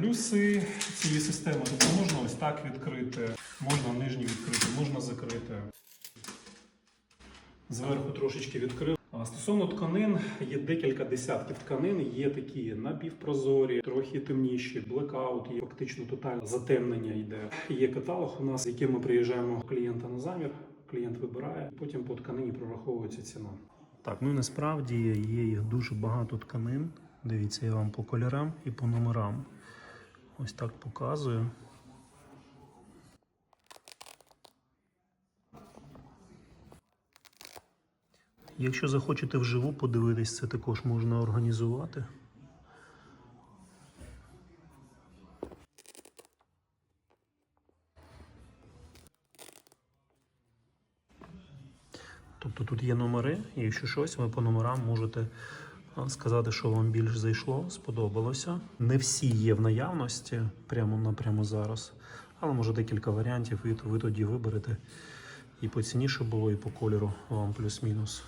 Плюси цієї системи, тобто можна ось так відкрити, можна нижній відкрити, можна закрити. Зверху трошечки відкрив. Стосовно тканин, є декілька десятків тканин. Є такі напівпрозорі, трохи темніші, блекаут, є фактично тотальне затемнення йде. Є каталог у нас, з яким ми приїжджаємо клієнта на замір. Клієнт вибирає, потім по тканині прораховується ціна. Так, ну насправді є їх дуже багато тканин. Дивіться, я вам по кольорам і по номерам. Ось так показую. Якщо захочете вживу подивитись, це також можна організувати. Тобто тут є номери, і якщо щось, ви по номерам можете сказати, що вам більш зайшло, сподобалося. Не всі є в наявності прямо напрямо зараз, але може декілька варіантів, і ви тоді виберете і по ціні, що було, і по кольору вам плюс-мінус.